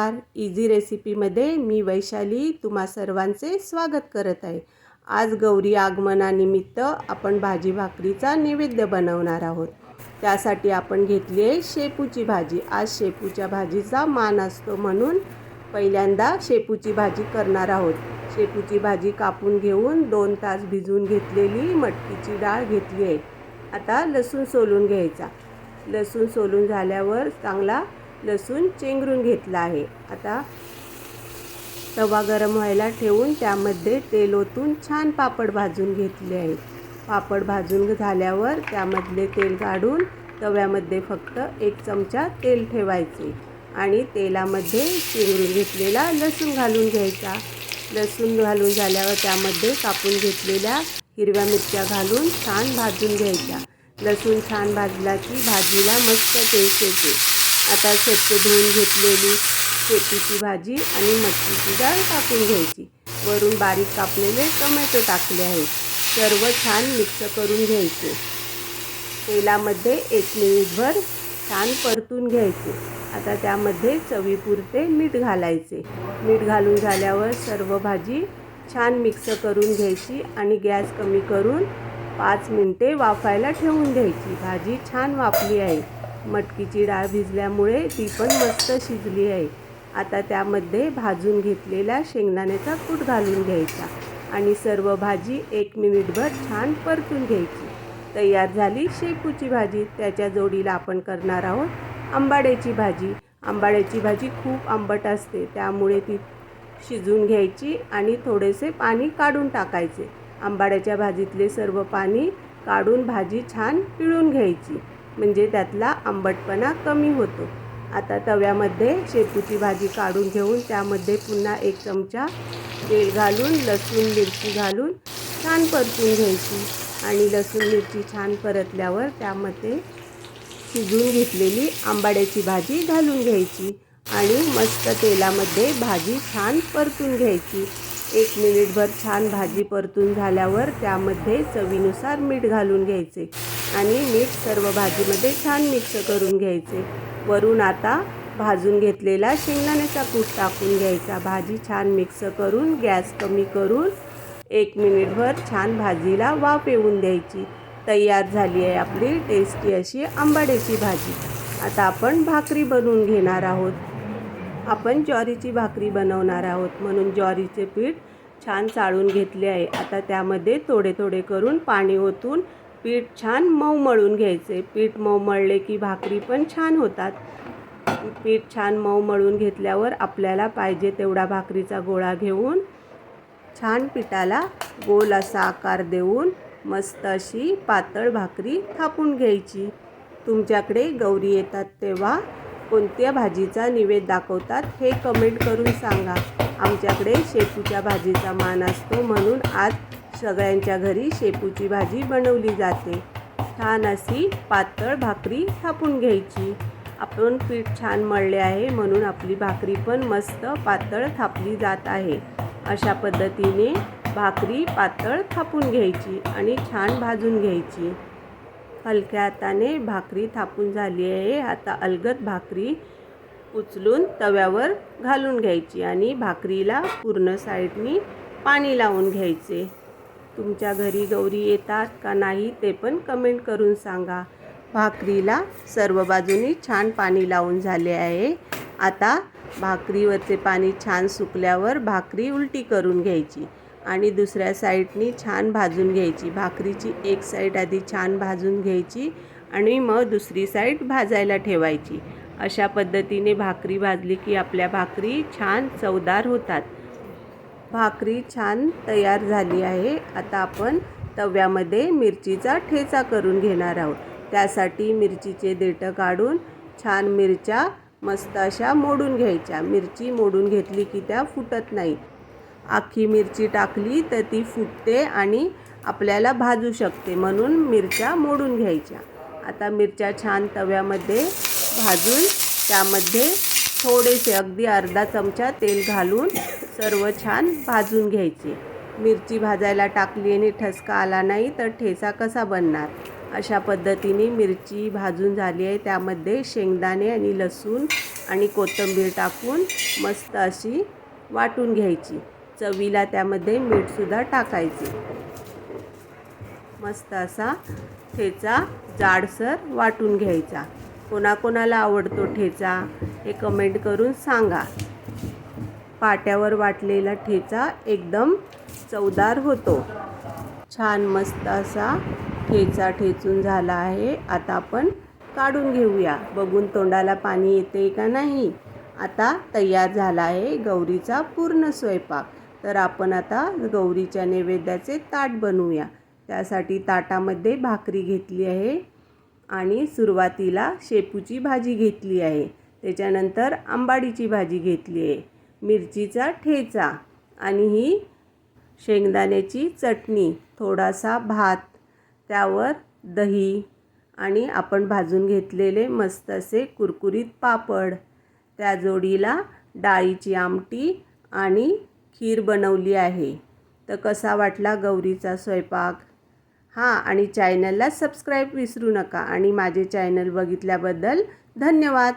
नमस्कार. इझी रेसिपीमध्ये मी वैशाली तुम्हा सर्वांचे स्वागत करत आहे. आज गौरी आगमनानिमित्त आपण भाजी भाकरीचा नैवेद्य बनवणार आहोत. त्यासाठी आपण घेतली आहे शेपूची भाजी. आज शेपूच्या भाजीचा मान असतो म्हणून पहिल्यांदा शेपूची भाजी करणार आहोत. शेपूची भाजी कापून घेऊन दोन तास भिजवून घेतलेली मटकीची डाळ घेतली आहे. आता लसूण सोलून घ्यायचा. लसूण सोलून झाल्यावर चांगला लसूण चेंगरून घेतला आहे. आता तवा गरम व्हायला ठेवून त्यामध्ये तेल ओतून छान पापड भाजून घेतले आहेत पापड भाजून झाल्यावर त्यामधले तेल काढून तव्यामध्ये फक्त एक चमचा तेल ठेवायचे आणि तेलामध्ये चेंगरून घेतलेला लसूण घालून घ्यायचा. लसूण घालून झाल्यावर त्यामध्ये कापून घेतलेल्या हिरव्या मिरच्या घालून छान भाजून घ्यायच्या. लसूण छान भाजला की भाजीला मस्त टेस्ट येते. आता स्वच्छ धुवून घेतलेली शेतीची भाजी आणि मटकीची डाळ टाकून घ्यायची. वरून बारीक कापलेले टोमॅटो टाकले आहेत. सर्व छान मिक्स करून घ्यायचे. तेलामध्ये एक मिनिटभर छान परतून घ्यायचे. आता त्यामध्ये चवीपुरते मीठ घालायचे. मीठ घालून झाल्यावर सर्व भाजी छान मिक्स करून घ्यायची आणि गॅस कमी करून पाच मिनटे वाफायला ठेवून द्यायची भाजी छान वाफली आहे. मटकीची डाळ भिजल्यामुळे ती पण मस्त शिजली आहे. आता त्यामध्ये भाजून घेतलेला शेंगदाण्याचा कूट घालून घ्यायचा आणि सर्व भाजी एक मिनिटभर छान परतून घ्यायची. तयार झाली शेपूची भाजी. त्याच्या जोडीला आपण करणार आहोत आंबाड्याची भाजी. आंबाड्याची भाजी खूप आंबट असते त्यामुळे ती शिजून घ्यायची आणि थोडेसे पाणी काढून टाकायचे. आंबाड्याच्या भाजीतले सर्व पाणी काढून भाजी छान पिळून घ्यायची. म्हणजे त्यातला आंबटपणा कमी होतो. आता तव्यामध्ये शेपूची भाजी काढून घेऊन त्यामध्ये पुन्हा एक चमचा तेल घालून लसूण मिरची घालून छान परतून घ्यायची. आणि लसूण मिरची छान परतल्यावर त्यामध्ये शिजवून घेतलेली आंबाड्याची भाजी घालून घ्यायची. आणि मस्त तेलामध्ये भाजी छान परतून घ्यायची. एक मिनिटभर छान भाजी परतून झाल्यावर त्यामध्ये चवीनुसार मीठ घालून घ्यायचे. आणि मीठ सर्व भाजीमध्ये छान मिक्स करून घ्यायचे. वरून आता भाजून घेतलेला शेंगदाण्याचा कूट टाकून घ्यायचा. भाजी छान मिक्स करून गॅस कमी करून एक मिनिटभर छान भाजीला वाफ येऊन द्यायची. तयार झाली आहे आपली टेस्टी अशी आंबाड्याची भाजी. आता आपण भाकरी बनवून घेणार आहोत. आपण ज्वारीची भाकरी बनवणार आहोत. म्हणून ज्वारीचे पीठ छान चाळून घेतले आहे. आता त्यामध्ये थोडे थोडे करून पाणी ओतून पीठ छान मऊ मळून घ्यायचे. पीठ मऊ मळले की भाकरी पण छान होतात. पीठ छान मऊ मळून घेतल्यावर आपल्याला पाहिजे तेवढा भाकरीचा गोळा घेऊन छान पिठाला गोल असा आकार देऊन मस्त अशी पातळ भाकरी थापून घ्यायची. तुमच्याकडे गौरी येतात तेव्हा कोणत्या भाजीचा निवेद दाखवतात हे कमेंट करून सांगा. आमच्याकडे शेपूच्या भाजीचा मान असतो म्हणून आज सगळ्यांच्या घरी शेपूची भाजी बनवली जाते. छान अशी पातळ भाकरी थापून घ्यायची. आपण पीठ छान मळले आहे म्हणून आपली भाकरी पण मस्त पातळ थापली जात आहे. अशा पद्धतीने भाकरी पातळ थापून घ्यायची आणि छान भाजून घ्यायची. हलक्या हाताने भाकरी थापून झाली आहे. आता अलगद भाकरी उचलून तव्यावर घालून घ्यायची आणि भाकरीला पूर्ण साईडनी पाणी लावून घ्यायचे. तुमच्या घरी गौरी येतात का नाही ते पण कमेंट करून सांगा. भाकरीला सर्व बाजूनी छान पाणी लावून झाले आहे. आता भाकरीवरचे पाणी छान सुकल्यावर भाकरी उलटी करून घ्यायची आणि दुसऱ्या साईडनी छान भाजून घ्यायची. भाकरीची एक साईड आधी छान भाजून घ्यायची आणि मग दुसरी साईड भाजायला ठेवायची. अशा पद्धतीने भाकरी भाजली की आपल्या भाकरी छान चवदार होतात. भाकरी छान तयार झाली आहे. आता आपण तव्यामध्ये मिरचीचा ठेचा करून घेणार आहोत. त्यासाठी मिरचीचे देठं काढून छान मिरच्या मस्त अशा मोडून घ्यायच्या. मिरची मोडून घेतली की त्या फुटत नाही. आखी मिरची टाकली तर ती फुटते आणि आपल्याला भाजू शकते म्हणून मिरच्या मोडून घ्यायच्या. आता मिरच्या छान तव्यामध्ये भाजून त्यामध्ये थोडेसे अगदी अर्धा चमचा तेल घालून सर्व छान भाजून घ्यायचे. मिरची भाजायला टाकली आणि ठसका आला नाही तर ठेचा कसा बनणार? अशा पद्धतीने मिरची भाजून झाली आहे. त्यामध्ये शेंगदाणे आणि लसूण आणि कोथिंबीर टाकून मस्त अशी वाटून घ्यायची. चवीला त्यामध्ये मीठसुद्धा टाकायचे. मस्त असा ठेचा जाडसर वाटून घ्यायचा. कोणाकोणाला आवडतो ठेचा हे कमेंट करून सांगा. पाट्यावर वाटलेला ठेचा एकदम चवदार होतो. छान मस्त असा ठेचा ठेचून झाला आहे. आता आपण काढून घेऊया. बघून तोंडाला पाणी येते का नाही? आता तयार झाला आहे गौरीचा पूर्ण स्वयंपाक. तर आपण आता गौरीच्या नैवेद्याचे ताट बनवूया. त्यासाठी ताटामध्ये भाकरी घेतली आहे. आणि सुरुवातीला शेपूची भाजी घेतली आहे. त्याच्यानंतर आंबाडीची भाजी घेतली आहे. मिरचीचा ठेचा आणि ही शेंगदाण्याची चटणी थोडासा भात त्यावर दही आणि आपण भाजून घेतलेले मस्त असे कुरकुरीत पापड. त्या जोडीला डाळीची आमटी आणि खीर बनवली आहे. तर कसा वाटला गौरीचा स्वयंपाक? हां आणि चॅनलला सबस्क्राईब विसरू नका. आणि माझे चॅनल बघितल्याबद्दल धन्यवाद.